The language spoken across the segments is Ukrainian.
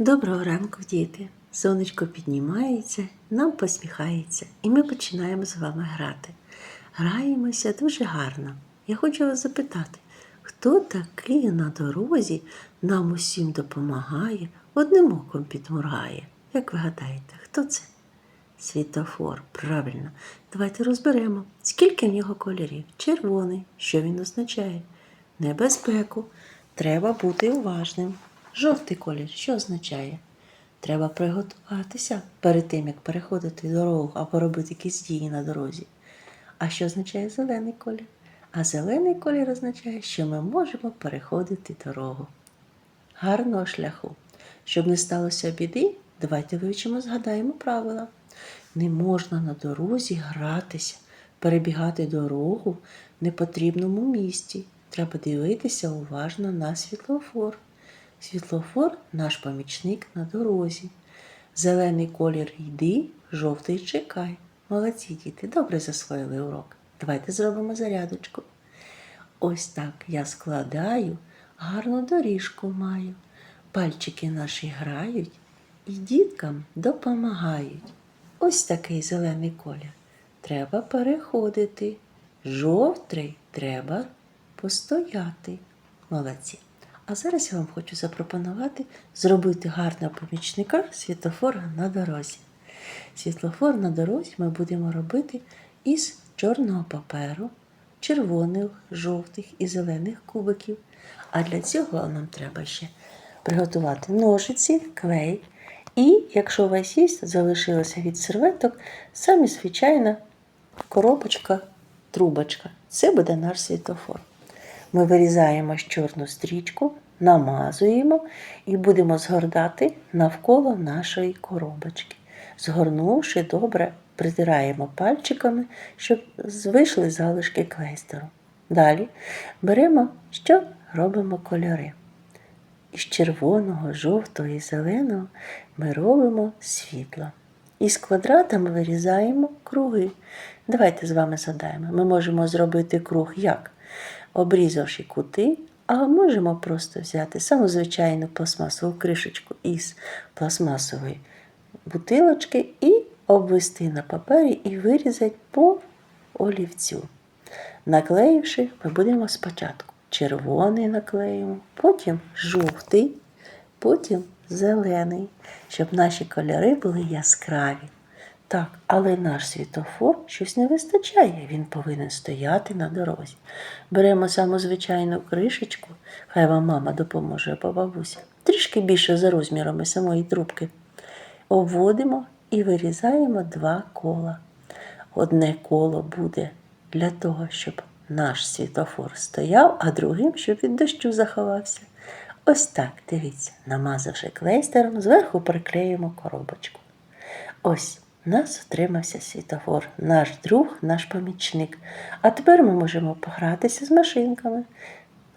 Доброго ранку, діти! Сонечко піднімається, нам посміхається, і ми починаємо з вами грати. Граємося дуже гарно. Я хочу вас запитати, хто такий на дорозі нам усім допомагає, одним оком підморгає? Як ви гадаєте, хто це? Світофор, правильно. Давайте розберемо, скільки в нього кольорів. Червоний, що він означає? Небезпеку. Треба бути уважним. Жовтий колір, що означає? Треба приготуватися перед тим, як переходити дорогу або робити якісь дії на дорозі. А що означає зелений колір? А зелений колір означає, що ми можемо переходити дорогу. Гарного шляху. Щоб не сталося біди, давайте вивчимо, згадаємо правила. Не можна на дорозі гратися, перебігати дорогу в непотрібному місці. Треба дивитися уважно на світлофор. Світлофор наш помічник на дорозі. Зелений колір йди, жовтий чекай. Молодці діти, добре засвоїли урок. Давайте зробимо зарядочку. Ось так я складаю, гарну доріжку маю. Пальчики наші грають і діткам допомагають. Ось такий зелений колір. Треба переходити. Жовтий треба постояти. Молодці. А зараз я вам хочу запропонувати зробити гарного помічника світлофора на дорозі. Світлофор на дорозі ми будемо робити із чорного паперу, червоних, жовтих і зелених кубиків. А для цього нам треба ще приготувати ножиці, клей. І, якщо у вас є, залишилося від серветок, самі звичайна коробочка, трубочка. Це буде наш світлофор. Ми вирізаємо чорну стрічку, намазуємо і будемо згортати навколо нашої коробочки. Згорнувши, добре притираємо пальчиками, щоб вийшли залишки клейстеру. Далі беремо, що робимо кольори. Із червоного, жовтого і зеленого ми робимо світло. Із квадратами вирізаємо круги. Давайте з вами згадаємо. Ми можемо зробити круг як? Обрізавши кути, а можемо просто взяти саму звичайну пластмасову кришечку із пластмасової бутилочки і обвести на папері і вирізати по олівцю. Наклеївши, ми будемо спочатку червоний наклеїмо, потім жовтий, потім зелений, щоб наші кольори були яскраві. Так, але наш світофор щось не вистачає, він повинен стояти на дорозі. Беремо саму звичайну кришечку, хай вам мама допоможе або бабуся, трішки більше за розмірами самої трубки. Обводимо і вирізаємо два кола. Одне коло буде для того, щоб наш світофор стояв, а другим, щоб від дощу заховався. Ось так, дивіться, намазавши клейстером, зверху приклеїмо коробочку. Ось, нас отримався світофор, наш друг, наш помічник. А тепер ми можемо погратися з машинками.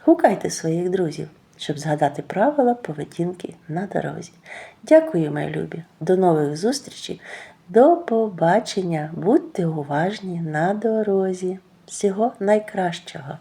Гукайте своїх друзів, щоб згадати правила поведінки на дорозі. Дякую, мої любі. До нових зустрічей. До побачення. Будьте уважні на дорозі. Всього найкращого!